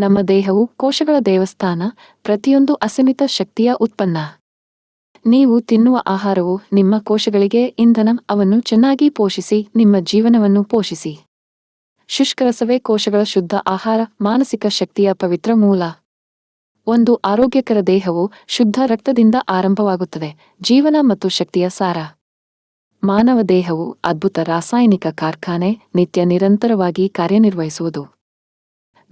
ನಮ್ಮ ದೇಹವು ಕೋಶಗಳ ದೇವಸ್ಥಾನ, ಪ್ರತಿಯೊಂದು ಅಸೀಮಿತ ಶಕ್ತಿಯ ಉತ್ಪನ್ನ. ನೀವು ತಿನ್ನುವ ಆಹಾರವು ನಿಮ್ಮ ಕೋಶಗಳಿಗೆ ಇಂಧನ ಅವನ್ನು ಚೆನ್ನಾಗಿ ಪೋಷಿಸಿ, ನಿಮ್ಮ ಜೀವನವನ್ನು ಪೋಷಿಸಿ. ಶುಷ್ಕರಸವೇ ಕೋಶಗಳ ಶುದ್ಧ ಆಹಾರ, ಮಾನಸಿಕ ಶಕ್ತಿಯ ಪವಿತ್ರ ಮೂಲ. ಒಂದು ಆರೋಗ್ಯಕರ ದೇಹವು ಶುದ್ಧ ರಕ್ತದಿಂದ ಆರಂಭವಾಗುತ್ತದೆ, ಜೀವನ ಮತ್ತು ಶಕ್ತಿಯ ಸಾರ. ಮಾನವ ದೇಹವು ಅದ್ಭುತ ರಾಸಾಯನಿಕ ಕಾರ್ಖಾನೆ ನಿತ್ಯ ನಿರಂತರವಾಗಿ ಕಾರ್ಯನಿರ್ವಹಿಸುವುದು.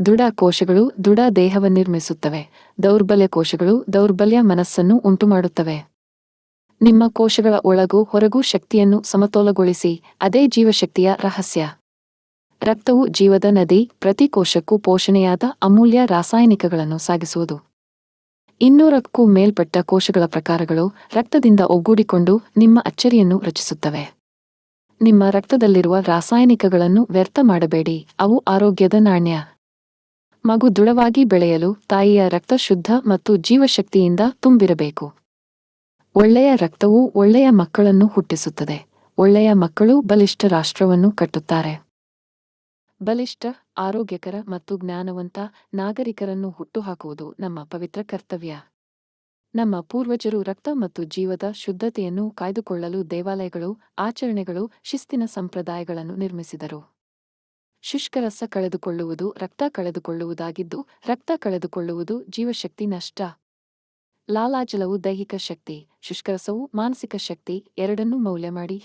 ದೃಢ ಕೋಶಗಳು ದೃಢ ದೇಹವನ್ನಿರ್ಮಿಸುತ್ತವೆ. ದೌರ್ಬಲ್ಯ ಕೋಶಗಳು ದೌರ್ಬಲ್ಯ ಮನಸ್ಸನ್ನು ಉಂಟುಮಾಡುತ್ತವೆ. ನಿಮ್ಮ ಕೋಶಗಳ ಒಳಗೂ ಹೊರಗೂ ಶಕ್ತಿಯನ್ನು ಸಮತೋಲಗೊಳಿಸಿ, ಅದೇ ಜೀವಶಕ್ತಿಯ ರಹಸ್ಯ. ರಕ್ತವು ಜೀವದ ನದಿ, ಪ್ರತಿ ಕೋಶಕ್ಕೂ ಪೋಷಣೆಯಾದ ಅಮೂಲ್ಯ ರಾಸಾಯನಿಕಗಳನ್ನು ಸಾಗಿಸುವುದು. ಇನ್ನೂರಕ್ಕೂ ಮೇಲ್ಪಟ್ಟ ಕೋಶಗಳ ಪ್ರಕಾರಗಳು ರಕ್ತದಿಂದ ಒಗ್ಗೂಡಿಕೊಂಡು ನಿಮ್ಮ ಅಚ್ಚರಿಯನ್ನು ರಚಿಸುತ್ತವೆ. ನಿಮ್ಮ ರಕ್ತದಲ್ಲಿರುವ ರಾಸಾಯನಿಕಗಳನ್ನು ವ್ಯರ್ಥ ಮಾಡಬೇಡಿ, ಅವು ಆರೋಗ್ಯದ ನಾಣ್ಯ. ಮಗು ದೃಢವಾಗಿ ಬೆಳೆಯಲು ತಾಯಿಯ ರಕ್ತ ಶುದ್ಧ ಮತ್ತು ಜೀವಶಕ್ತಿಯಿಂದ ತುಂಬಿರಬೇಕು. ಒಳ್ಳೆಯ ರಕ್ತವು ಒಳ್ಳೆಯ ಮಕ್ಕಳನ್ನು ಹುಟ್ಟಿಸುತ್ತದೆ. ಒಳ್ಳೆಯ ಮಕ್ಕಳು ಬಲಿಷ್ಠ ರಾಷ್ಟ್ರವನ್ನು ಕಟ್ಟುತ್ತಾರೆ. ಬಲಿಷ್ಠ, ಆರೋಗ್ಯಕರ ಮತ್ತು ಜ್ಞಾನವಂತ ನಾಗರಿಕರನ್ನು ಹುಟ್ಟುಹಾಕುವುದು ನಮ್ಮ ಪವಿತ್ರ ಕರ್ತವ್ಯ. ನಮ್ಮ ಪೂರ್ವಜರು ರಕ್ತ ಮತ್ತು ಜೀವದ ಶುದ್ಧತೆಯನ್ನು ಕಾಯ್ದುಕೊಳ್ಳಲು ದೇವಾಲಯಗಳು, ಆಚರಣೆಗಳು, ಶಿಸ್ತಿನ ಸಂಪ್ರದಾಯಗಳನ್ನು ನಿರ್ಮಿಸಿದರು. ಶುಷ್ಕರಸ ಕಳೆದುಕೊಳ್ಳುವುದು ರಕ್ತ ಕಳೆದುಕೊಳ್ಳುವುದಾಗಿದ್ದು, ರಕ್ತ ಕಳೆದುಕೊಳ್ಳುವುದು ಜೀವಶಕ್ತಿ ನಷ್ಟ. ಲಾಲಾಜಲವು ದೈಹಿಕ ಶಕ್ತಿ ಶುಷ್ಕರಸವು ಮಾನಸಿಕ ಶಕ್ತಿ, ಎರಡನ್ನೂ ಮೌಲ್ಯ ಮಾಡಿ.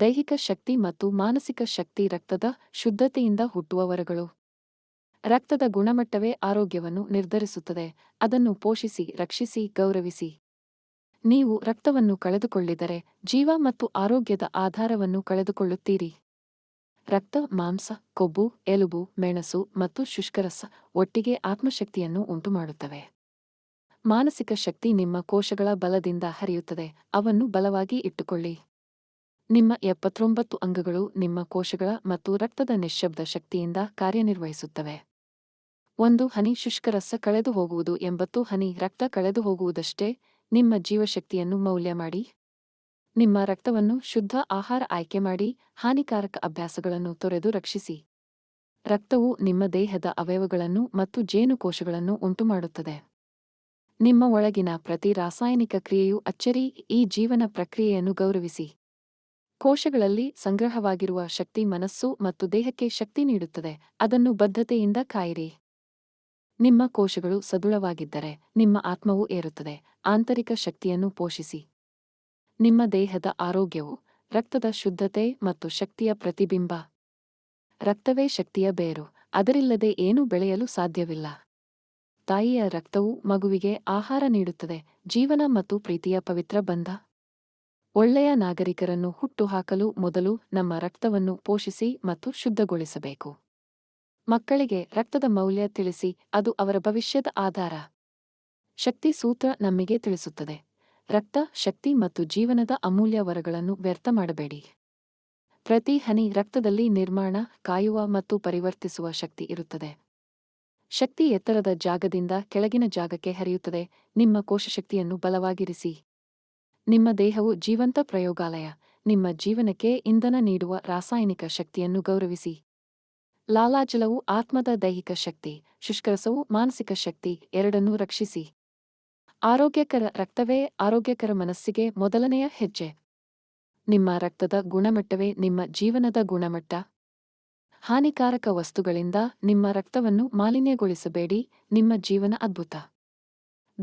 ದೈಹಿಕ ಶಕ್ತಿ ಮತ್ತು ಮಾನಸಿಕ ಶಕ್ತಿ ರಕ್ತದ ಶುದ್ಧತೆಯಿಂದ ಹುಟ್ಟುವ ವರಗಳು. ರಕ್ತದ ಗುಣಮಟ್ಟವೇ ಆರೋಗ್ಯವನ್ನು ನಿರ್ಧರಿಸುತ್ತದೆ, ಅದನ್ನು ಪೋಷಿಸಿ, ರಕ್ಷಿಸಿ, ಗೌರವಿಸಿ. ನೀವು ರಕ್ತವನ್ನು ಕಳೆದುಕೊಳ್ಳಿದರೆ ಜೀವ ಮತ್ತು ಆರೋಗ್ಯದ ಆಧಾರವನ್ನು ಕಳೆದುಕೊಳ್ಳುತ್ತೀರಿ. ರಕ್ತ, ಮಾಂಸ, ಕೊಬ್ಬು, ಎಲುಬು, ಮೆಣಸು ಮತ್ತು ಶುಷ್ಕರಸ ಒಟ್ಟಿಗೆ ಆತ್ಮಶಕ್ತಿಯನ್ನು ಉಂಟುಮಾಡುತ್ತವೆ. ಮಾನಸಿಕ ಶಕ್ತಿ ನಿಮ್ಮ ಕೋಶಗಳ ಬಲದಿಂದ ಹರಿಯುತ್ತದೆ. ಅವನ್ನು ಬಲವಾಗಿ ಇಟ್ಟುಕೊಳ್ಳಿ. ನಿಮ್ಮ ಎಪ್ಪತ್ತೊಂಬತ್ತು ಅಂಗಗಳು ನಿಮ್ಮ ಕೋಶಗಳ ಮತ್ತು ರಕ್ತದ ನಿಶ್ಶಬ್ದ ಶಕ್ತಿಯಿಂದ ಕಾರ್ಯನಿರ್ವಹಿಸುತ್ತವೆ. ಒಂದು ಹನಿ ಶುಷ್ಕರಸ ಕಳೆದು ಹೋಗುವುದು ಎಂಬತ್ತು ಹನಿ ರಕ್ತ ಕಳೆದು ಹೋಗುವುದಷ್ಟೇ ನಿಮ್ಮ ಜೀವಶಕ್ತಿಯನ್ನು ಮೌಲ್ಯ ಮಾಡಿ ನಿಮ್ಮ ರಕ್ತವನ್ನು ಶುದ್ಧ ಆಹಾರ ಆಯ್ಕೆ ಮಾಡಿ ಹಾನಿಕಾರಕ ಅಭ್ಯಾಸಗಳನ್ನು ತೊರೆದು ರಕ್ಷಿಸಿ. ರಕ್ತವು ನಿಮ್ಮ ದೇಹದ ಅವಯವಗಳನ್ನು ಮತ್ತು ಜೇನುಕೋಶಗಳನ್ನು ಉಂಟುಮಾಡುತ್ತದೆ. ನಿಮ್ಮ ಒಳಗಿನ ಪ್ರತಿ ರಾಸಾಯನಿಕ ಕ್ರಿಯೆಯು ಅಚ್ಚರಿ ಈ ಜೀವನ ಪ್ರಕ್ರಿಯೆಯನ್ನು ಗೌರವಿಸಿ. ಕೋಶಗಳಲ್ಲಿ ಸಂಗ್ರಹವಾಗಿರುವ ಶಕ್ತಿ ಮನಸ್ಸು ಮತ್ತು ದೇಹಕ್ಕೆ ಶಕ್ತಿ ನೀಡುತ್ತದೆ, ಅದನ್ನು ಬದ್ಧತೆಯಿಂದ ಕಾಯಿರಿ. ನಿಮ್ಮ ಕೋಶಗಳು ಸದೃಢವಾಗಿದ್ದರೆ ನಿಮ್ಮ ಆತ್ಮವು ಏರುತ್ತದೆ, ಆಂತರಿಕ ಶಕ್ತಿಯನ್ನು ಪೋಷಿಸಿ. ನಿಮ್ಮ ದೇಹದ ಆರೋಗ್ಯವು, ರಕ್ತದ ಶುದ್ಧತೆ ಮತ್ತು ಶಕ್ತಿಯ ಪ್ರತಿಬಿಂಬ. ರಕ್ತವೇ ಶಕ್ತಿಯ ಬೇರು, ಅದರಿಲ್ಲದೆ ಏನೂ ಬೆಳೆಯಲು ಸಾಧ್ಯವಿಲ್ಲ. ತಾಯಿಯ ರಕ್ತವು ಮಗುವಿಗೆ ಆಹಾರ ನೀಡುತ್ತದೆ, ಜೀವನ ಮತ್ತು ಪ್ರೀತಿಯ ಪವಿತ್ರ ಬಂಧ. ಒಳ್ಳೆಯ ನಾಗರಿಕರನ್ನು ಹುಟ್ಟುಹಾಕಲು ಮೊದಲು ನಮ್ಮ ರಕ್ತವನ್ನು ಪೋಷಿಸಿ ಮತ್ತು ಶುದ್ಧಗೊಳಿಸಬೇಕು. ಮಕ್ಕಳಿಗೆ ರಕ್ತದ ಮೌಲ್ಯ ತಿಳಿಸಿ, ಅದು ಅವರ ಭವಿಷ್ಯದ ಆಧಾರ. ಶಕ್ತಿ ಸೂತ್ರ ನಮಗೆ ತಿಳಿಸುತ್ತದೆ. ರಕ್ತ, ಶಕ್ತಿ ಮತ್ತು ಜೀವನದ ಅಮೂಲ್ಯ ವರಗಳನ್ನು ವ್ಯರ್ಥ ಮಾಡಬೇಡಿ. ಪ್ರತಿ ಹನಿ ರಕ್ತದಲ್ಲಿ ನಿರ್ಮಾಣ, ಕಾಯುವ ಮತ್ತು ಪರಿವರ್ತಿಸುವ ಶಕ್ತಿ ಇರುತ್ತದೆ. ಶಕ್ತಿ ಎತ್ತರದ ಜಾಗದಿಂದ ಕೆಳಗಿನ ಜಾಗಕ್ಕೆ ಹರಿಯುತ್ತದೆ. ನಿಮ್ಮ ಕೋಶಶಕ್ತಿಯನ್ನು ಬಲವಾಗಿರಿಸಿ. ನಿಮ್ಮ ದೇಹವು ಜೀವಂತ ಪ್ರಯೋಗಾಲಯ. ನಿಮ್ಮ ಜೀವನಕ್ಕೆ ಇಂಧನ ನೀಡುವ ರಾಸಾಯನಿಕ ಶಕ್ತಿಯನ್ನು ಗೌರವಿಸಿ. ಲಾಲಾಜಲವು ಆತ್ಮದ ದೈಹಿಕ ಶಕ್ತಿ, ಶುಷ್ಕರಸವು ಮಾನಸಿಕ ಶಕ್ತಿ ಎರಡನ್ನೂ ರಕ್ಷಿಸಿ. ಆರೋಗ್ಯಕರ ರಕ್ತವೇ ಆರೋಗ್ಯಕರ ಮನಸ್ಸಿಗೆ ಮೊದಲನೆಯ ಹೆಜ್ಜೆ. ನಿಮ್ಮ ರಕ್ತದ ಗುಣಮಟ್ಟವೇ ನಿಮ್ಮ ಜೀವನದ ಗುಣಮಟ್ಟ. ಹಾನಿಕಾರಕ ವಸ್ತುಗಳಿಂದ ನಿಮ್ಮ ರಕ್ತವನ್ನು ಮಾಲಿನ್ಯಗೊಳಿಸಬೇಡಿ, ನಿಮ್ಮ ಜೀವನ ಅದ್ಭುತ.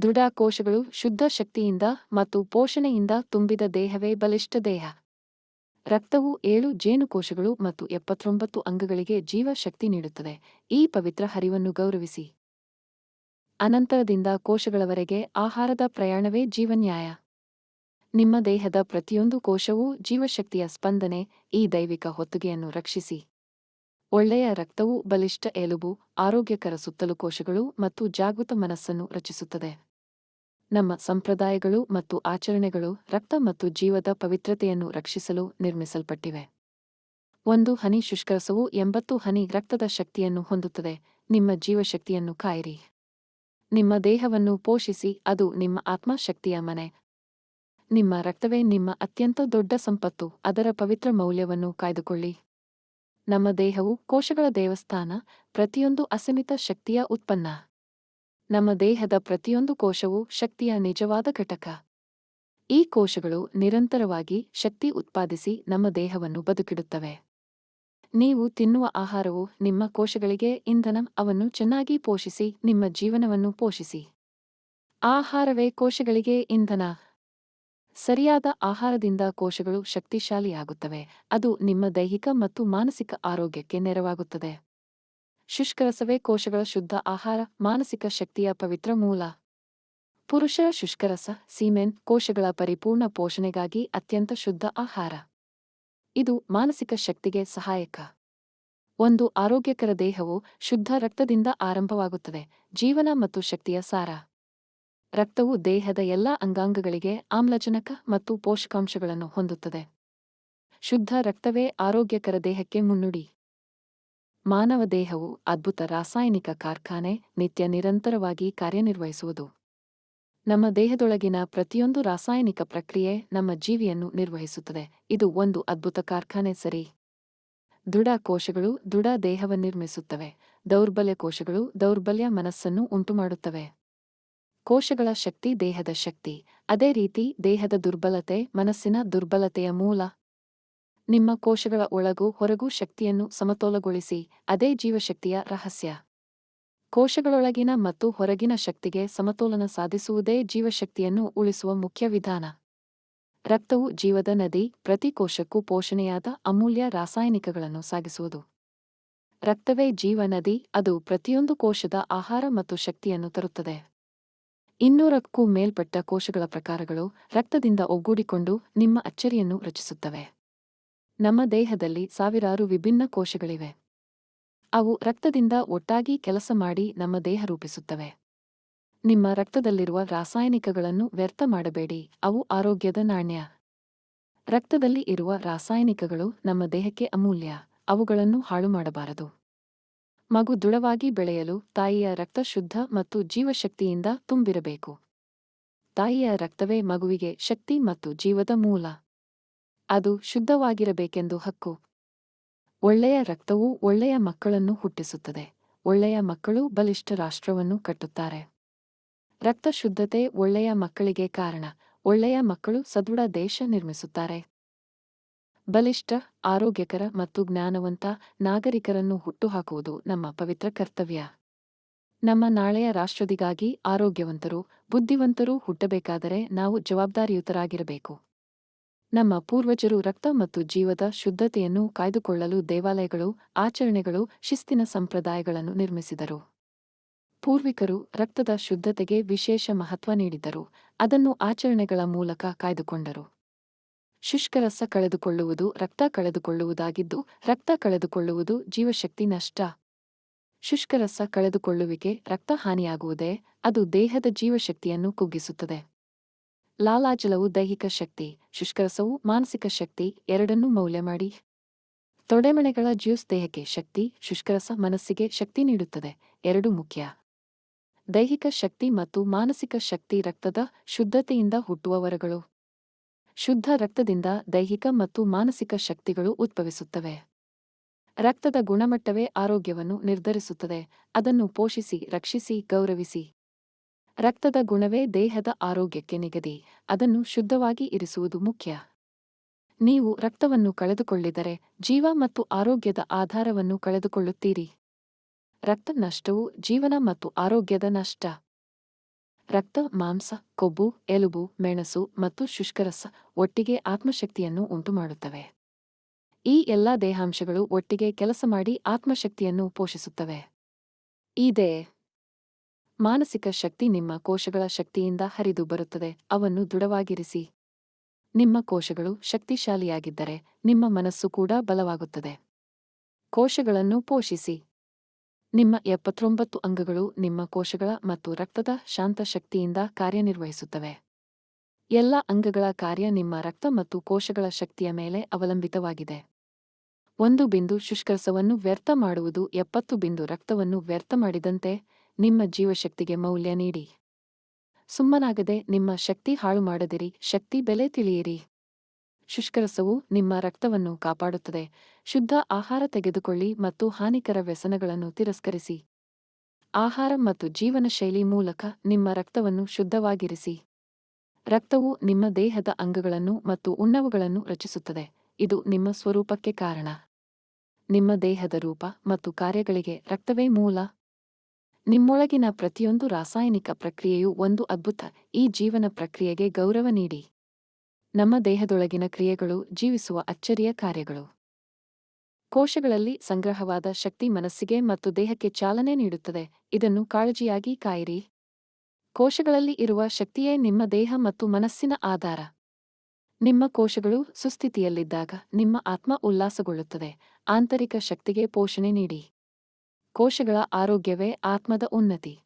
ದೃಢ ಕೋಶಗಳು ಶುದ್ಧ ಶಕ್ತಿಯಿಂದ ಮತ್ತು ಪೋಷಣೆಯಿಂದ ತುಂಬಿದ ದೇಹವೇ ಬಲಿಷ್ಠ ದೇಹ. ರಕ್ತವು ಏಳು ಜೇನುಕೋಶಗಳು ಮತ್ತು ಎಪ್ಪತ್ತೊಂಬತ್ತು ಅಂಗಗಳಿಗೆ ಜೀವಶಕ್ತಿ ನೀಡುತ್ತದೆ. ಈ ಪವಿತ್ರ ಹರಿವನ್ನು ಗೌರವಿಸಿ. ಅನಂತರದಿಂದ ಕೋಶಗಳವರೆಗೆ ಆಹಾರದ ಪ್ರಯಾಣವೇ ಜೀವನ್ಯಾಯ. ನಿಮ್ಮ ದೇಹದ ಪ್ರತಿಯೊಂದು ಕೋಶವೂ ಜೀವಶಕ್ತಿಯ ಸ್ಪಂದನೆ, ಈ ದೈವಿಕ ಹೊತ್ತುಗೆಯನ್ನು ರಕ್ಷಿಸಿ. ಒಳ್ಳೆಯ ರಕ್ತವು ಬಲಿಷ್ಠ ಎಲುಬು, ಆರೋಗ್ಯಕರ ಸುತ್ತಲೂ ಕೋಶಗಳು ಮತ್ತು ಜಾಗೃತ ಮನಸ್ಸನ್ನು ರಚಿಸುತ್ತದೆ. ನಮ್ಮ ಸಂಪ್ರದಾಯಗಳು ಮತ್ತು ಆಚರಣೆಗಳು ರಕ್ತ ಮತ್ತು ಜೀವದ ಪವಿತ್ರತೆಯನ್ನು ರಕ್ಷಿಸಲು ನಿರ್ಮಿಸಲ್ಪಟ್ಟಿವೆ. ಒಂದು ಹನಿ ಶುಷ್ಕರಸವು ಎಂಬತ್ತು ಹನಿ ರಕ್ತದ ಶಕ್ತಿಯನ್ನು ಹೊಂದುತ್ತದೆ. ನಿಮ್ಮ ಜೀವಶಕ್ತಿಯನ್ನು ಕಾಯಿರಿ. ನಿಮ್ಮ ದೇಹವನ್ನು ಪೋಷಿಸಿ, ಅದು ನಿಮ್ಮ ಆತ್ಮಶಕ್ತಿಯ ಮನೆ. ನಿಮ್ಮ ರಕ್ತವೇ ನಿಮ್ಮ ಅತ್ಯಂತ ದೊಡ್ಡ ಸಂಪತ್ತು, ಅದರ ಪವಿತ್ರ ಮೌಲ್ಯವನ್ನು ಕಾಯ್ದುಕೊಳ್ಳಿ. ನಮ್ಮ ದೇಹವು ಕೋಶಗಳ ದೇವಸ್ಥಾನ, ಪ್ರತಿಯೊಂದು ಅಸಮಿತ ಶಕ್ತಿಯ ಉತ್ಪನ್ನ. ನಮ್ಮ ದೇಹದ ಪ್ರತಿಯೊಂದು ಕೋಶವು ಶಕ್ತಿಯ ನಿಜವಾದ ಘಟಕ. ಈ ಕೋಶಗಳು ನಿರಂತರವಾಗಿ ಶಕ್ತಿ ಉತ್ಪಾದಿಸಿ ನಮ್ಮ ದೇಹವನ್ನು ಬದುಕಿಡುತ್ತವೆ. ನೀವು ತಿನ್ನುವ ಆಹಾರವು ನಿಮ್ಮ ಕೋಶಗಳಿಗೆ ಇಂಧನ ಅವನ್ನು ಚೆನ್ನಾಗಿ ಪೋಷಿಸಿ, ನಿಮ್ಮ ಜೀವನವನ್ನು ಪೋಷಿಸಿ. ಆಹಾರವೇ ಕೋಶಗಳಿಗೆ ಇಂಧನ. ಸರಿಯಾದ ಆಹಾರದಿಂದ ಕೋಶಗಳು ಶಕ್ತಿಶಾಲಿಯಾಗುತ್ತವೆ. ಅದು ನಿಮ್ಮ ದೈಹಿಕ ಮತ್ತು ಮಾನಸಿಕ ಆರೋಗ್ಯಕ್ಕೆ ನೆರವಾಗುತ್ತದೆ. ಶುಷ್ಕರಸವೇ ಕೋಶಗಳ ಶುದ್ಧ ಆಹಾರ, ಮಾನಸಿಕ ಶಕ್ತಿಯ ಪವಿತ್ರ ಮೂಲ. ಪುರುಷರ ಶುಷ್ಕರಸ, ಸೀಮೆನ್, ಕೋಶಗಳ ಪರಿಪೂರ್ಣ ಪೋಷಣೆಗಾಗಿ ಅತ್ಯಂತ ಶುದ್ಧ ಆಹಾರ. ಇದು ಮಾನಸಿಕ ಶಕ್ತಿಗೆ ಸಹಾಯಕ. ಒಂದು ಆರೋಗ್ಯಕರ ದೇಹವು ಶುದ್ಧ ರಕ್ತದಿಂದ ಆರಂಭವಾಗುತ್ತದೆ, ಜೀವನ ಮತ್ತು ಶಕ್ತಿಯ ಸಾರ. ರಕ್ತವು ದೇಹದ ಎಲ್ಲಾ ಅಂಗಾಂಗಗಳಿಗೆ ಆಮ್ಲಜನಕ ಮತ್ತು ಪೋಷಕಾಂಶಗಳನ್ನು ಹೊಂದುತ್ತದೆ. ಶುದ್ಧ ರಕ್ತವೇ ಆರೋಗ್ಯಕರ ದೇಹಕ್ಕೆ ಮುನ್ನುಡಿ. ಮಾನವ ದೇಹವು ಅದ್ಭುತ ರಾಸಾಯನಿಕ ಕಾರ್ಖಾನೆ ನಿತ್ಯ ನಿರಂತರವಾಗಿ ಕಾರ್ಯನಿರ್ವಹಿಸುವುದು. ನಮ್ಮ ದೇಹದೊಳಗಿನ ಪ್ರತಿಯೊಂದು ರಾಸಾಯನಿಕ ಪ್ರಕ್ರಿಯೆ ನಮ್ಮ ಜೀವಿಯನ್ನು ನಿರ್ವಹಿಸುತ್ತದೆ. ಇದು ಒಂದು ಅದ್ಭುತ ಕಾರ್ಖಾನೆ ಸರಿ. ದೃಢ ಕೋಶಗಳು ದೃಢ ದೇಹವನ್ನಿರ್ಮಿಸುತ್ತವೆ. ದೌರ್ಬಲ್ಯ ಕೋಶಗಳು ದೌರ್ಬಲ್ಯ ಮನಸ್ಸನ್ನು ಉಂಟುಮಾಡುತ್ತವೆ. ಕೋಶಗಳ ಶಕ್ತಿ ದೇಹದ ಶಕ್ತಿ. ಅದೇ ರೀತಿ ದೇಹದ ದುರ್ಬಲತೆ ಮನಸ್ಸಿನ ದುರ್ಬಲತೆಯ ಮೂಲ. ನಿಮ್ಮ ಕೋಶಗಳ ಒಳಗೂ ಹೊರಗೂ ಶಕ್ತಿಯನ್ನು ಸಮತೋಲಗೊಳಿಸಿ, ಅದೇ ಜೀವಶಕ್ತಿಯ ರಹಸ್ಯ. ಕೋಶಗಳೊಳಗಿನ ಮತ್ತು ಹೊರಗಿನ ಶಕ್ತಿಗೆ ಸಮತೋಲನ ಸಾಧಿಸುವುದೇ ಜೀವಶಕ್ತಿಯನ್ನು ಉಳಿಸುವ ಮುಖ್ಯ ವಿಧಾನ. ರಕ್ತವು ಜೀವದ ನದಿ, ಪ್ರತಿ ಕೋಶಕ್ಕೂ ಪೋಷಣೆಯಾದ ಅಮೂಲ್ಯ ರಾಸಾಯನಿಕಗಳನ್ನು ಸಾಗಿಸುವುದು. ರಕ್ತವೇ ಜೀವ ನದಿ, ಅದು ಪ್ರತಿಯೊಂದು ಕೋಶದ ಆಹಾರ ಮತ್ತು ಶಕ್ತಿಯನ್ನು ತರುತ್ತದೆ. ಇನ್ನೂರಕ್ಕೂ ಮೇಲ್ಪಟ್ಟ ಕೋಶಗಳ ಪ್ರಕಾರಗಳು ರಕ್ತದಿಂದ ಒಗ್ಗೂಡಿಕೊಂಡು ನಿಮ್ಮ ಅಚ್ಚರಿಯನ್ನು ರಚಿಸುತ್ತವೆ. ನಮ್ಮ ದೇಹದಲ್ಲಿ ಸಾವಿರಾರು ವಿಭಿನ್ನ ಕೋಶಗಳಿವೆ. ಅವು ರಕ್ತದಿಂದ ಒಟ್ಟಾಗಿ ಕೆಲಸ ಮಾಡಿ ನಮ್ಮ ದೇಹ ರೂಪಿಸುತ್ತವೆ. ನಿಮ್ಮ ರಕ್ತದಲ್ಲಿರುವ ರಾಸಾಯನಿಕಗಳನ್ನು ವ್ಯರ್ಥ ಮಾಡಬೇಡಿ, ಅವು ಆರೋಗ್ಯದ ನಾಣ್ಯ. ರಕ್ತದಲ್ಲಿ ಇರುವ ರಾಸಾಯನಿಕಗಳು ನಮ್ಮ ದೇಹಕ್ಕೆ ಅಮೂಲ್ಯ, ಅವುಗಳನ್ನು ಹಾಳು ಮಾಡಬಾರದು. ಮಗು ದೃಢವಾಗಿ ಬೆಳೆಯಲು ತಾಯಿಯ ರಕ್ತ ಶುದ್ಧ ಮತ್ತು ಜೀವಶಕ್ತಿಯಿಂದ ತುಂಬಿರಬೇಕು. ತಾಯಿಯ ರಕ್ತವೇ ಮಗುವಿಗೆ ಶಕ್ತಿ ಮತ್ತು ಜೀವದ ಮೂಲ. ಅದು ಶುದ್ಧವಾಗಿರಬೇಕೆಂದು ಹಕ್ಕು. ಒಳ್ಳೆಯ ರಕ್ತವು ಒಳ್ಳೆಯ ಮಕ್ಕಳನ್ನು ಹುಟ್ಟಿಸುತ್ತದೆ. ಒಳ್ಳೆಯ ಮಕ್ಕಳು ಬಲಿಷ್ಠ ರಾಷ್ಟ್ರವನ್ನು ಕಟ್ಟುತ್ತಾರೆ. ರಕ್ತ ಶುದ್ಧತೆ ಒಳ್ಳೆಯ ಮಕ್ಕಳಿಗೆ ಕಾರಣ. ಒಳ್ಳೆಯ ಮಕ್ಕಳು ಸದೃಢ ದೇಶ ನಿರ್ಮಿಸುತ್ತಾರೆ. ಬಲಿಷ್ಠ, ಆರೋಗ್ಯಕರ ಮತ್ತು ಜ್ಞಾನವಂತ ನಾಗರಿಕರನ್ನು ಹುಟ್ಟುಹಾಕುವುದು ನಮ್ಮ ಪವಿತ್ರ ಕರ್ತವ್ಯ. ನಮ್ಮ ನಾಳೆಯ ರಾಷ್ಟ್ರದಿಗಾಗಿ ಆರೋಗ್ಯವಂತರು, ಬುದ್ಧಿವಂತರೂ ಹುಟ್ಟಬೇಕಾದರೆ ನಾವು ಜವಾಬ್ದಾರಿಯುತರಾಗಿರಬೇಕು. ನಮ್ಮ ಪೂರ್ವಜರು ರಕ್ತ ಮತ್ತು ಜೀವದ ಶುದ್ಧತೆಯನ್ನು ಕಾಯ್ದುಕೊಳ್ಳಲು ದೇವಾಲಯಗಳು, ಆಚರಣೆಗಳು, ಶಿಸ್ತಿನ ಸಂಪ್ರದಾಯಗಳನ್ನು ನಿರ್ಮಿಸಿದರು. ಪೂರ್ವಿಕರು ರಕ್ತದ ಶುದ್ಧತೆಗೆ ವಿಶೇಷ ಮಹತ್ವ ನೀಡಿದ್ದರು ಅದನ್ನು ಆಚರಣೆಗಳ ಮೂಲಕ ಕಾಯ್ದುಕೊಂಡರು. ಶುಷ್ಕರಸ ಕಳೆದುಕೊಳ್ಳುವುದು ರಕ್ತ ಕಳೆದುಕೊಳ್ಳುವುದಾಗಿದ್ದು, ರಕ್ತ ಕಳೆದುಕೊಳ್ಳುವುದು ಜೀವಶಕ್ತಿ ನಷ್ಟ. ಶುಷ್ಕರಸ ಕಳೆದುಕೊಳ್ಳುವಿಕೆ ರಕ್ತ ಹಾನಿಯಾಗುವುದೇ ಅದು ದೇಹದ ಜೀವಶಕ್ತಿಯನ್ನು ಕುಗ್ಗಿಸುತ್ತದೆ. ಲಾಲಾಜಲವು ದೈಹಿಕ ಶಕ್ತಿ, ಶುಷ್ಕರಸವು ಮಾನಸಿಕ ಶಕ್ತಿ, ಎರಡನ್ನೂ ಮೌಲ್ಯ ಮಾಡಿ. ತೊಡೆಮಣೆಗಳ ಜ್ಯೂಸ್ ದೇಹಕ್ಕೆ ಶಕ್ತಿ, ಶುಷ್ಕರಸ ಮನಸ್ಸಿಗೆ ಶಕ್ತಿ ನೀಡುತ್ತದೆ. ಎರಡು ಮುಖ್ಯ. ದೈಹಿಕ ಶಕ್ತಿ ಮತ್ತು ಮಾನಸಿಕ ಶಕ್ತಿ ರಕ್ತದ ಶುದ್ಧತೆಯಿಂದ ಹುಟ್ಟುವ ವರಗಳು. ಶುದ್ಧ ರಕ್ತದಿಂದ ದೈಹಿಕ ಮತ್ತು ಮಾನಸಿಕ ಶಕ್ತಿಗಳು ಉದ್ಭವಿಸುತ್ತವೆ. ರಕ್ತದ ಗುಣಮಟ್ಟವೇ ಆರೋಗ್ಯವನ್ನು ನಿರ್ಧರಿಸುತ್ತದೆ. ಅದನ್ನು ಪೋಷಿಸಿ, ರಕ್ಷಿಸಿ, ಗೌರವಿಸಿ. ರಕ್ತದ ಗುಣವೇ ದೇಹದ ಆರೋಗ್ಯಕ್ಕೆ ನಿಗದಿ, ಅದನ್ನು ಶುದ್ಧವಾಗಿ ಇರಿಸುವುದು ಮುಖ್ಯ. ನೀವು ರಕ್ತವನ್ನು ಕಳೆದುಕೊಳ್ಳಿದರೆ ಜೀವ ಮತ್ತು ಆರೋಗ್ಯದ ಆಧಾರವನ್ನು ಕಳೆದುಕೊಳ್ಳುತ್ತೀರಿ. ರಕ್ತ ನಷ್ಟವು ಜೀವನ ಮತ್ತು ಆರೋಗ್ಯದ ನಷ್ಟ. ರಕ್ತ, ಮಾಂಸ, ಕೊಬ್ಬು, ಎಲುಬು, ಮೆಣಸು ಮತ್ತು ಶುಷ್ಕರಸ ಒಟ್ಟಿಗೆ ಆತ್ಮಶಕ್ತಿಯನ್ನು ಉಂಟುಮಾಡುತ್ತವೆ. ಈ ಎಲ್ಲಾ ದೇಹಾಂಶಗಳು ಒಟ್ಟಿಗೆ ಕೆಲಸ ಮಾಡಿ ಆತ್ಮಶಕ್ತಿಯನ್ನು ಪೋಷಿಸುತ್ತವೆ. ಇದೇ ಮಾನಸಿಕ ಶಕ್ತಿ ನಿಮ್ಮ ಕೋಶಗಳ ಶಕ್ತಿಯಿಂದ ಹರಿದು ಬರುತ್ತದೆ. ಅವನ್ನು ದೃಢವಾಗಿರಿಸಿ. ನಿಮ್ಮ ಕೋಶಗಳು ಶಕ್ತಿಶಾಲಿಯಾಗಿದ್ದರೆ ನಿಮ್ಮ ಮನಸ್ಸು ಕೂಡ ಬಲವಾಗುತ್ತದೆ. ಕೋಶಗಳನ್ನು ಪೋಷಿಸಿ. ನಿಮ್ಮ ಎಪ್ಪತ್ತೊಂಬತ್ತು ಅಂಗಗಳು ನಿಮ್ಮ ಕೋಶಗಳ ಮತ್ತು ರಕ್ತದ ಶಾಂತ ಶಕ್ತಿಯಿಂದ ಕಾರ್ಯನಿರ್ವಹಿಸುತ್ತವೆ. ಎಲ್ಲ ಅಂಗಗಳ ಕಾರ್ಯ ನಿಮ್ಮ ರಕ್ತ ಮತ್ತು ಕೋಶಗಳ ಶಕ್ತಿಯ ಮೇಲೆ ಅವಲಂಬಿತವಾಗಿದೆ. ಒಂದು ಬಿಂದು ಶುಷ್ಕರಸವನ್ನು ವ್ಯರ್ಥ ಮಾಡುವುದು ಎಪ್ಪತ್ತು ಬಿಂದು ರಕ್ತವನ್ನು ವ್ಯರ್ಥ ಮಾಡಿದಂತೆ ನಿಮ್ಮ ಜೀವಶಕ್ತಿಗೆ ಮೌಲ್ಯ ನೀಡಿ. ಸುಮ್ಮನಾಗದೆ ನಿಮ್ಮ ಶಕ್ತಿ ಹಾಳು ಮಾಡದಿರಿ, ಶಕ್ತಿ ಬೆಲೆ ತಿಳಿಯಿರಿ. ಶುಷ್ಕರಸವು ನಿಮ್ಮ ರಕ್ತವನ್ನು ಕಾಪಾಡುತ್ತದೆ. ಶುದ್ಧ ಆಹಾರ ತೆಗೆದುಕೊಳ್ಳಿ ಮತ್ತು ಹಾನಿಕರ ವ್ಯಸನಗಳನ್ನು ತಿರಸ್ಕರಿಸಿ. ಆಹಾರ ಮತ್ತು ಜೀವನ ಶೈಲಿ ಮೂಲಕ ನಿಮ್ಮ ರಕ್ತವನ್ನು ಶುದ್ಧವಾಗಿರಿಸಿ. ರಕ್ತವು ನಿಮ್ಮ ದೇಹದ ಅಂಗಗಳನ್ನು ಮತ್ತು ಉಣ್ಣವುಗಳನ್ನು ರಚಿಸುತ್ತದೆ. ಇದು ನಿಮ್ಮ ಸ್ವರೂಪಕ್ಕೆ ಕಾರಣ. ನಿಮ್ಮ ದೇಹದ ರೂಪ ಮತ್ತು ಕಾರ್ಯಗಳಿಗೆ ರಕ್ತವೇ ಮೂಲ. ನಿಮ್ಮೊಳಗಿನ ಪ್ರತಿಯೊಂದು ರಾಸಾಯನಿಕ ಪ್ರಕ್ರಿಯೆಯು ಒಂದು ಅದ್ಭುತ ಈ ಜೀವನ ಪ್ರಕ್ರಿಯೆಗೆ ಗೌರವ ನೀಡಿ. ನಮ್ಮ ದೇಹದೊಳಗಿನ ಕ್ರಿಯೆಗಳು ಜೀವಿಸುವ ಅಚ್ಚರಿಯ ಕಾರ್ಯಗಳು. ಕೋಶಗಳಲ್ಲಿ ಸಂಗ್ರಹವಾದ ಶಕ್ತಿ ಮನಸ್ಸಿಗೆ ಮತ್ತು ದೇಹಕ್ಕೆ ಚಾಲನೆ ನೀಡುತ್ತದೆ. ಇದನ್ನು ಕಾಳಜಿಯಾಗಿ ಕಾಯಿರಿ. ಕೋಶಗಳಲ್ಲಿ ಇರುವ ಶಕ್ತಿಯೇ ನಿಮ್ಮ ದೇಹ ಮತ್ತು ಮನಸ್ಸಿನ ಆಧಾರ. ನಿಮ್ಮ ಕೋಶಗಳು ಸುಸ್ಥಿತಿಯಲ್ಲಿದ್ದಾಗ ನಿಮ್ಮ ಆತ್ಮ ಉಲ್ಲಾಸಗೊಳ್ಳುತ್ತದೆ. ಆಂತರಿಕ ಶಕ್ತಿಗೆ ಪೋಷಣೆ ನೀಡಿ. ಕೋಶಗಳ ಆರೋಗ್ಯವೇ ಆತ್ಮದ ಉನ್ನತಿ.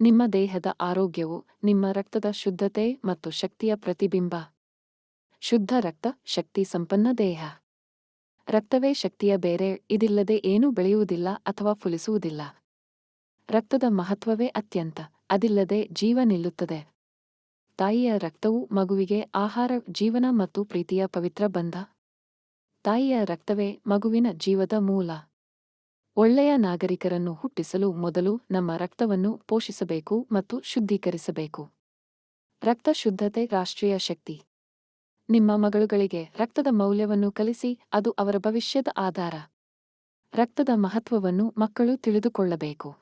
ನಿಮ್ಮ ದೇಹದ ಆರೋಗ್ಯವು ನಿಮ್ಮ ರಕ್ತದ ಶುದ್ಧತೆ ಮತ್ತು ಶಕ್ತಿಯ ಪ್ರತಿಬಿಂಬ. ಶುದ್ಧ ರಕ್ತ ಶಕ್ತಿ ಸಂಪನ್ನ ದೇಹ. ರಕ್ತವೇ ಶಕ್ತಿಯ ಬೇರೆ ಇದಿಲ್ಲದೆ ಏನೂ ಬೆಳೆಯುವುದಿಲ್ಲ ಅಥವಾ ಫುಲಿಸುವುದಿಲ್ಲ. ರಕ್ತದ ಮಹತ್ವವೇ ಅತ್ಯಂತ, ಅದಿಲ್ಲದೆ ಜೀವ ನಿಲ್ಲುತ್ತದೆ. ತಾಯಿಯ ರಕ್ತವು ಮಗುವಿಗೆ ಆಹಾರ, ಜೀವನ ಮತ್ತು ಪ್ರೀತಿಯ ಪವಿತ್ರ ಬಂಧ. ತಾಯಿಯ ರಕ್ತವೇ ಮಗುವಿನ ಜೀವದ ಮೂಲ. ಒಳ್ಳೆಯ ನಾಗರಿಕರನ್ನು ಹುಟ್ಟಿಸಲು ಮೊದಲು ನಮ್ಮ ರಕ್ತವನ್ನು ಪೋಷಿಸಬೇಕು ಮತ್ತು ಶುದ್ಧೀಕರಿಸಬೇಕು. ರಕ್ತ ಶುದ್ಧತೆ ರಾಷ್ಟ್ರೀಯ ಶಕ್ತಿ. ನಿಮ್ಮ ಮಗಳುಗಳಿಗೆ ರಕ್ತದ ಮೌಲ್ಯವನ್ನು ಕಲಿಸಿ, ಅದು ಅವರ ಭವಿಷ್ಯದ ಆಧಾರ. ರಕ್ತದ ಮಹತ್ವವನ್ನು ಮಕ್ಕಳು ತಿಳಿದುಕೊಳ್ಳಬೇಕು.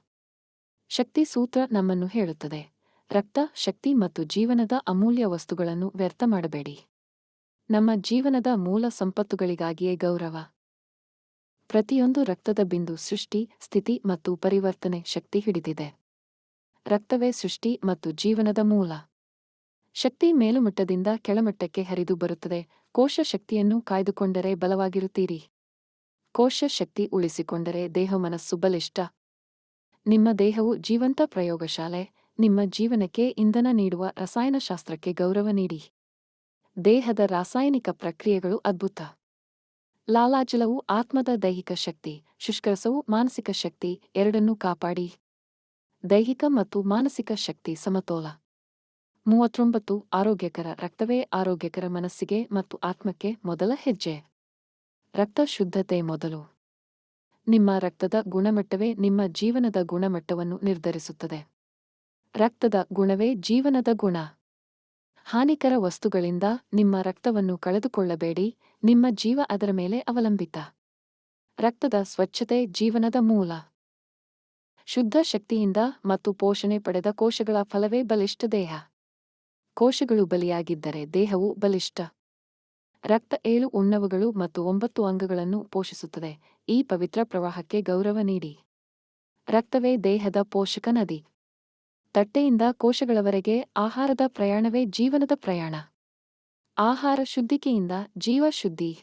ಶಕ್ತಿ ಸೂತ್ರ ನಮ್ಮನ್ನು ಹೇಳುತ್ತದೆ. ರಕ್ತ, ಶಕ್ತಿ ಮತ್ತು ಜೀವನದ ಅಮೂಲ್ಯ ವಸ್ತುಗಳನ್ನು ವ್ಯರ್ಥ ಮಾಡಬೇಡಿ. ನಮ್ಮ ಜೀವನದ ಮೂಲ ಸಂಪತ್ತುಗಳಿಗಾಗಿಯೇ ಗೌರವ. ಪ್ರತಿಯೊಂದು ರಕ್ತದ ಬಿಂದು ಸೃಷ್ಟಿ, ಸ್ಥಿತಿ ಮತ್ತು ಪರಿವರ್ತನೆ ಶಕ್ತಿ ಹಿಡಿದಿದೆ. ರಕ್ತವೇ ಸೃಷ್ಟಿ ಮತ್ತು ಜೀವನದ ಮೂಲ. ಶಕ್ತಿ ಮೇಲುಮಟ್ಟದಿಂದ ಕೆಳಮಟ್ಟಕ್ಕೆ ಹರಿದು ಬರುತ್ತದೆ. ಕೋಶ ಶಕ್ತಿಯನ್ನು ಕಾಯ್ದುಕೊಂಡರೆ ಬಲವಾಗಿರುತ್ತೀರಿ. ಕೋಶ ಶಕ್ತಿ ಉಳಿಸಿಕೊಂಡರೆ ದೇಹ ಮನಸ್ಸು ಬಲಿಷ್ಠ. ನಿಮ್ಮ ದೇಹವು ಜೀವಂತ ಪ್ರಯೋಗಶಾಲೆ. ನಿಮ್ಮ ಜೀವನಕ್ಕೆ ಇಂಧನ ನೀಡುವ ರಸಾಯನಶಾಸ್ತ್ರಕ್ಕೆ ಗೌರವ ನೀಡಿ. ದೇಹದ ರಾಸಾಯನಿಕ ಪ್ರಕ್ರಿಯೆಗಳು ಅದ್ಭುತ. ಲಾಲಾಜಲವು ಆತ್ಮದ ದೈಹಿಕ ಶಕ್ತಿ, ಶುಷ್ಕರಸವು ಮಾನಸಿಕ ಶಕ್ತಿ, ಎರಡನ್ನೂ ಕಾಪಾಡಿ. ದೈಹಿಕ ಮತ್ತು ಮಾನಸಿಕ ಶಕ್ತಿ ಸಮತೋಲ. ಮೂವತ್ತೊಂಬತ್ತು, ಆರೋಗ್ಯಕರ ರಕ್ತವೇ ಆರೋಗ್ಯಕರ ಮನಸ್ಸಿಗೆ ಮತ್ತು ಆತ್ಮಕ್ಕೆ ಮೊದಲ ಹೆಜ್ಜೆ. ರಕ್ತ ಶುದ್ಧತೆ ಮೊದಲು. ನಿಮ್ಮ ರಕ್ತದ ಗುಣಮಟ್ಟವೇ ನಿಮ್ಮ ಜೀವನದ ಗುಣಮಟ್ಟವನ್ನು ನಿರ್ಧರಿಸುತ್ತದೆ. ರಕ್ತದ ಗುಣವೇ ಜೀವನದ ಗುಣ. ಹಾನಿಕರ ವಸ್ತುಗಳಿಂದ ನಿಮ್ಮ ರಕ್ತವನ್ನು ಕಳೆದುಕೊಳ್ಳಬೇಡಿ, ನಿಮ್ಮ ಜೀವ ಅದರ ಮೇಲೆ ಅವಲಂಬಿತ. ರಕ್ತದ ಸ್ವಚ್ಛತೆ ಜೀವನದ ಮೂಲ. ಶುದ್ಧ ಶಕ್ತಿಯಿಂದ ಮತ್ತು ಪೋಷಣೆ ಪಡೆದ ಕೋಶಗಳ ಫಲವೇ ಬಲಿಷ್ಠ ದೇಹ. ಕೋಶಗಳು ಬಲಿಯಾಗಿದ್ದರೆ ದೇಹವು ಬಲಿಷ್ಠ. ರಕ್ತ ಏಳು ಉಣ್ಣವುಗಳು ಮತ್ತು ಒಂಬತ್ತು ಅಂಗಗಳನ್ನು ಪೋಷಿಸುತ್ತದೆ. ಈ ಪವಿತ್ರ ಪ್ರವಾಹಕ್ಕೆ ಗೌರವ ನೀಡಿ. ರಕ್ತವೇ ದೇಹದ ಪೋಷಕ ನದಿ. ತಟ್ಟೆಯಿಂದ ಕೋಶಗಳವರೆಗೆ ಆಹಾರದ ಪ್ರಯಾಣವೇ ಜೀವನದ ಪ್ರಯಾಣ. ಆಹಾರ ಶುದ್ಧಿಕೆಯಿಂದ ಜೀವ ಶುದ್ಧಿ.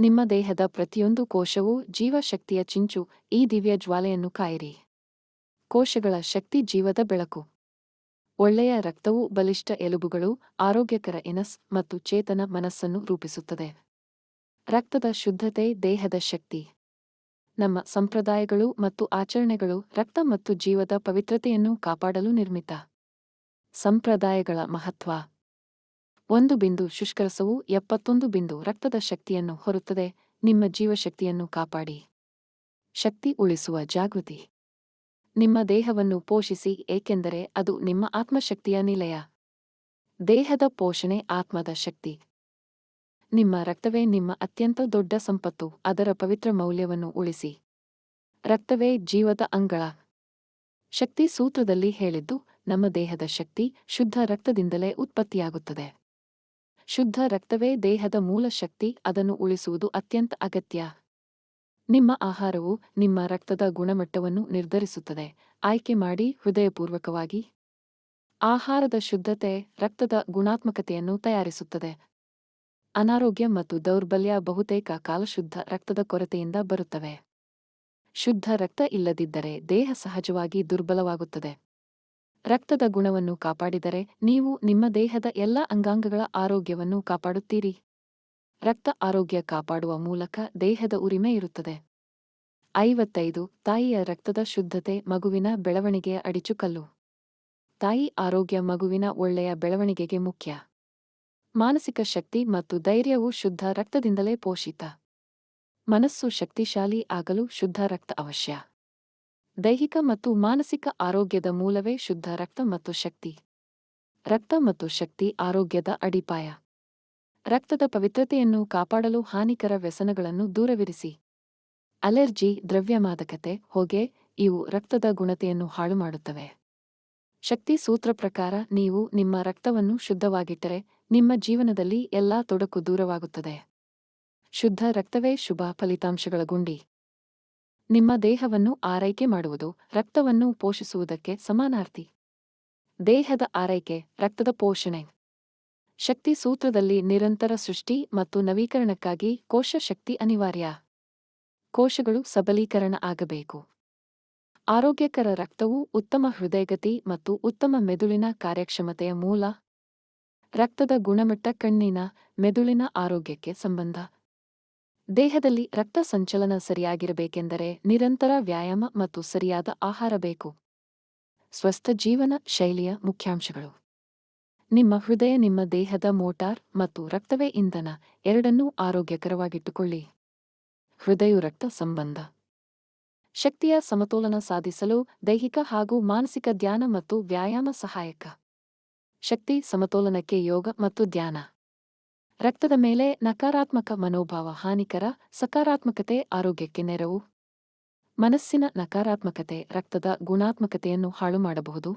ನಿಮ್ಮ ದೇಹದ ಪ್ರತಿಯೊಂದು ಕೋಶವೂ ಜೀವಶಕ್ತಿಯ ಚಿಂಚು, ಈ ದಿವ್ಯ ಜ್ವಾಲೆಯನ್ನು ಕಾಯಿರಿ. ಕೋಶಗಳ ಶಕ್ತಿ ಜೀವದ ಬೆಳಕು. ಒಳ್ಳೆಯ ರಕ್ತವು ಬಲಿಷ್ಠ ಎಲುಬುಗಳು, ಆರೋಗ್ಯಕರ ಎನಸ್ ಮತ್ತು ಚೇತನ ಮನಸ್ಸನ್ನು ರೂಪಿಸುತ್ತದೆ. ರಕ್ತದ ಶುದ್ಧತೆ ದೇಹದ ಶಕ್ತಿ. ನಮ್ಮ ಸಂಪ್ರದಾಯಗಳು ಮತ್ತು ಆಚರಣೆಗಳು ರಕ್ತ ಮತ್ತು ಜೀವದ ಪವಿತ್ರತೆಯನ್ನು ಕಾಪಾಡಲು ನಿರ್ಮಿತ. ಸಂಪ್ರದಾಯಗಳ ಮಹತ್ವ. ಒಂದು ಬಿಂದು ಶುಷ್ಕರಸವು ಎಪ್ಪತ್ತೊಂದು ಬಿಂದು ರಕ್ತದ ಶಕ್ತಿಯನ್ನು ಹೊರುತ್ತದೆ, ನಿಮ್ಮ ಜೀವಶಕ್ತಿಯನ್ನು ಕಾಪಾಡಿ. ಶಕ್ತಿ ಉಳಿಸುವ ಜಾಗೃತಿ. ನಿಮ್ಮ ದೇಹವನ್ನು ಪೋಷಿಸಿ, ಏಕೆಂದರೆ ಅದು ನಿಮ್ಮ ಆತ್ಮಶಕ್ತಿಯ ನಿಲಯ. ದೇಹದ ಪೋಷಣೆ ಆತ್ಮದ ಶಕ್ತಿ. ನಿಮ್ಮ ರಕ್ತವೇ ನಿಮ್ಮ ಅತ್ಯಂತ ದೊಡ್ಡ ಸಂಪತ್ತು. ಅದರ ಪವಿತ್ರ ಮೌಲ್ಯವನ್ನು ಉಳಿಸಿ. ರಕ್ತವೇ ಜೀವದ ಅಂಗಳ. ಶಕ್ತಿ ಸೂತ್ರದಲ್ಲಿ ಹೇಳಿದ್ದು, ನಮ್ಮ ದೇಹದ ಶಕ್ತಿ ಶುದ್ಧ ರಕ್ತದಿಂದಲೇ ಉತ್ಪತ್ತಿಯಾಗುತ್ತದೆ. ಶುದ್ಧ ರಕ್ತವೇ ದೇಹದ ಮೂಲ ಶಕ್ತಿ, ಅದನ್ನು ಉಳಿಸುವುದು ಅತ್ಯಂತ ಅಗತ್ಯ. ನಿಮ್ಮ ಆಹಾರವು ನಿಮ್ಮ ರಕ್ತದ ಗುಣಮಟ್ಟವನ್ನು ನಿರ್ಧರಿಸುತ್ತದೆ. ಆಯ್ಕೆ ಮಾಡಿ ಹೃದಯಪೂರ್ವಕವಾಗಿ. ಆಹಾರದ ಶುದ್ಧತೆ ರಕ್ತದ ಗುಣಾತ್ಮಕತೆಯನ್ನು ತಯಾರಿಸುತ್ತದೆ. ಅನಾರೋಗ್ಯ ಮತ್ತು ದೌರ್ಬಲ್ಯ ಬಹುತೇಕ ಕಾಲಶುದ್ಧ ರಕ್ತದ ಕೊರತೆಯಿಂದ ಬರುತ್ತವೆ. ಶುದ್ಧ ರಕ್ತ ಇಲ್ಲದಿದ್ದರೆ ದೇಹ ಸಹಜವಾಗಿ ದುರ್ಬಲವಾಗುತ್ತದೆ. ರಕ್ತದ ಗುಣವನ್ನು ಕಾಪಾಡಿದರೆ ನೀವು ನಿಮ್ಮ ದೇಹದ ಎಲ್ಲ ಅಂಗಾಂಗಗಳ ಆರೋಗ್ಯವನ್ನು ಕಾಪಾಡುತ್ತೀರಿ. ರಕ್ತ ಆರೋಗ್ಯ ಕಾಪಾಡುವ ಮೂಲಕ ದೇಹದ ಉರಿಮೆ ಇರುತ್ತದೆ. ಐವತ್ತೈದು, ತಾಯಿಯ ರಕ್ತದ ಶುದ್ಧತೆ ಮಗುವಿನ ಬೆಳವಣಿಗೆಯ ಅಡಿಚುಕಲ್ಲು. ತಾಯಿ ಆರೋಗ್ಯ ಮಗುವಿನ ಒಳ್ಳೆಯ ಬೆಳವಣಿಗೆಗೆ ಮುಖ್ಯ. ಮಾನಸಿಕ ಶಕ್ತಿ ಮತ್ತು ಧೈರ್ಯವು ಶುದ್ಧ ರಕ್ತದಿಂದಲೇ ಪೋಷಿತ. ಮನಸ್ಸು ಶಕ್ತಿಶಾಲಿ ಆಗಲು ಶುದ್ಧ ರಕ್ತ ಅವಶ್ಯ. ದೈಹಿಕ ಮತ್ತು ಮಾನಸಿಕ ಆರೋಗ್ಯದ ಮೂಲವೇ ಶುದ್ಧ ರಕ್ತ ಮತ್ತು ಶಕ್ತಿ. ರಕ್ತ ಮತ್ತು ಶಕ್ತಿ ಆರೋಗ್ಯದ ಅಡಿಪಾಯ. ರಕ್ತದ ಪವಿತ್ರತೆಯನ್ನು ಕಾಪಾಡಲು ಹಾನಿಕರ ವ್ಯಸನಗಳನ್ನು ದೂರವಿರಿಸಿ. ಅಲೆರ್ಜಿ, ದ್ರವ್ಯಮಾದಕತೆ, ಹೊಗೆ, ಇವು ರಕ್ತದ ಗುಣತೆಯನ್ನು ಹಾಳುಮಾಡುತ್ತವೆ. ಶಕ್ತಿ ಸೂತ್ರ ಪ್ರಕಾರ ನೀವು ನಿಮ್ಮ ರಕ್ತವನ್ನು ಶುದ್ಧವಾಗಿಟ್ಟರೆ ನಿಮ್ಮ ಜೀವನದಲ್ಲಿ ಎಲ್ಲಾ ತೊಡಕು ದೂರವಾಗುತ್ತದೆ. ಶುದ್ಧ ರಕ್ತವೇ ಶುಭ ಫಲಿತಾಂಶಗಳ ಗುಂಡಿ. ನಿಮ್ಮ ದೇಹವನ್ನು ಆರೈಕೆ ಮಾಡುವುದು, ರಕ್ತವನ್ನು ಪೋಷಿಸುವುದಕ್ಕೆ ಸಮಾನಾರ್ಥಿ. ದೇಹದ ಆರೈಕೆ, ರಕ್ತದ ಪೋಷಣೆ. ಶಕ್ತಿ ಸೂತ್ರದಲ್ಲಿ ನಿರಂತರ ಸೃಷ್ಟಿ ಮತ್ತು ನವೀಕರಣಕ್ಕಾಗಿ ಕೋಶ ಶಕ್ತಿ ಅನಿವಾರ್ಯ. ಕೋಶಗಳು ಸಬಲೀಕರಣ ಆಗಬೇಕು. ಆರೋಗ್ಯಕರ ರಕ್ತವು ಉತ್ತಮ ಹೃದಯಗತಿ ಮತ್ತು ಉತ್ತಮ ಮೆದುಳಿನ ಕಾರ್ಯಕ್ಷಮತೆಯ ಮೂಲ ರಕ್ತದ ಗುಣಮಟ್ಟ ಕಣ್ಣಿನ ಮೆದುಳಿನ ಆರೋಗ್ಯಕ್ಕೆ ಸಂಬಂಧ. ದೇಹದಲ್ಲಿ ರಕ್ತ ಸಂಚಲನ ಸರಿಯಾಗಿರಬೇಕೆಂದರೆ ನಿರಂತರ ವ್ಯಾಯಾಮ ಮತ್ತು ಸರಿಯಾದ ಆಹಾರ ಬೇಕು. ಸ್ವಸ್ಥ ಜೀವನ ಶೈಲಿಯ ಮುಖ್ಯಾಂಶಗಳು. ನಿಮ್ಮ ಹೃದಯ, ನಿಮ್ಮ ದೇಹದ ಮೋಟಾರ್ ಮತ್ತು ರಕ್ತವೇ ಇಂಧನ ಎರಡನ್ನೂ ಆರೋಗ್ಯಕರವಾಗಿಟ್ಟುಕೊಳ್ಳಿ. ಹೃದಯು ರಕ್ತ ಸಂಬಂಧ. ಶಕ್ತಿಯ ಸಮತೋಲನ ಸಾಧಿಸಲು ದೈಹಿಕ ಹಾಗೂ ಮಾನಸಿಕ ಧ್ಯಾನ ಮತ್ತು ವ್ಯಾಯಾಮ ಸಹಾಯಕ. ಶಕ್ತಿ, ಸಮತೋಲನಕ್ಕೆ ಯೋಗ ಮತ್ತು ಧ್ಯಾನ. ರಕ್ತದ ಮೇಲೆ ನಕಾರಾತ್ಮಕ ಮನೋಭಾವ ಹಾನಿಕರ ಸಕಾರಾತ್ಮಕತೆ, ಆರೋಗ್ಯಕ್ಕೆ ನೆರವು. ಮನಸ್ಸಿನ ನಕಾರಾತ್ಮಕತೆ, ರಕ್ತದ ಗುಣಾತ್ಮಕತೆಯನ್ನು ಹಾಳು ಮಾಡಬಹುದು.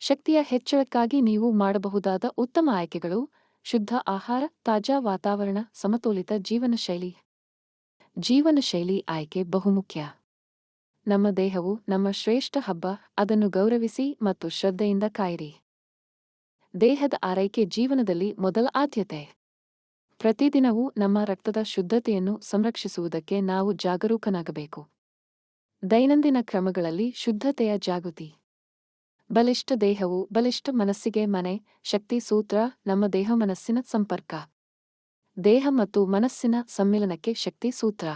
ಶಕ್ತಿಯ ಹೆಚ್ಚಳಕ್ಕಾಗಿ ನೀವು ಮಾಡಬಹುದಾದ ಉತ್ತಮ ಆಯ್ಕೆಗಳು, ಶುದ್ಧ ಆಹಾರ, ತಾಜಾ ವಾತಾವರಣ, ಸಮತೋಲಿತ ಜೀವನ ಶೈಲಿ ಜೀವನ ಶೈಲಿ ಆಯ್ಕೆ ಬಹುಮುಖ್ಯ. ನಮ್ಮ ದೇಹವು ನಮ್ಮ ಶ್ರೇಷ್ಠ ಹಬ್ಬ, ಅದನ್ನು ಗೌರವಿಸಿ ಮತ್ತು ಶ್ರದ್ಧೆಯಿಂದ ಕಾಯಿರಿ. ದೇಹದ ಆರೈಕೆ ಜೀವನದಲ್ಲಿ ಮೊದಲ ಆದ್ಯತೆ. ಪ್ರತಿದಿನವೂ ನಮ್ಮ ರಕ್ತದ ಶುದ್ಧತೆಯನ್ನು ಸಂರಕ್ಷಿಸುವುದಕ್ಕೆ ನಾವು ಜಾಗರೂಕನಾಗಬೇಕು. ದೈನಂದಿನ ಕ್ರಮಗಳಲ್ಲಿ ಶುದ್ಧತೆಯ ಜಾಗೃತಿ. ಬಲಿಷ್ಠ ದೇಹವು ಬಲಿಷ್ಠ ಮನಸ್ಸಿಗೆ ಮನೆ, ಶಕ್ತಿ ಸೂತ್ರ, ನಮ್ಮ ದೇಹ ಮನಸ್ಸಿನ ಸಂಪರ್ಕ. ದೇಹ ಮತ್ತು ಮನಸ್ಸಿನ ಸಮ್ಮಿಲನಕ್ಕೆ ಶಕ್ತಿ ಸೂತ್ರ.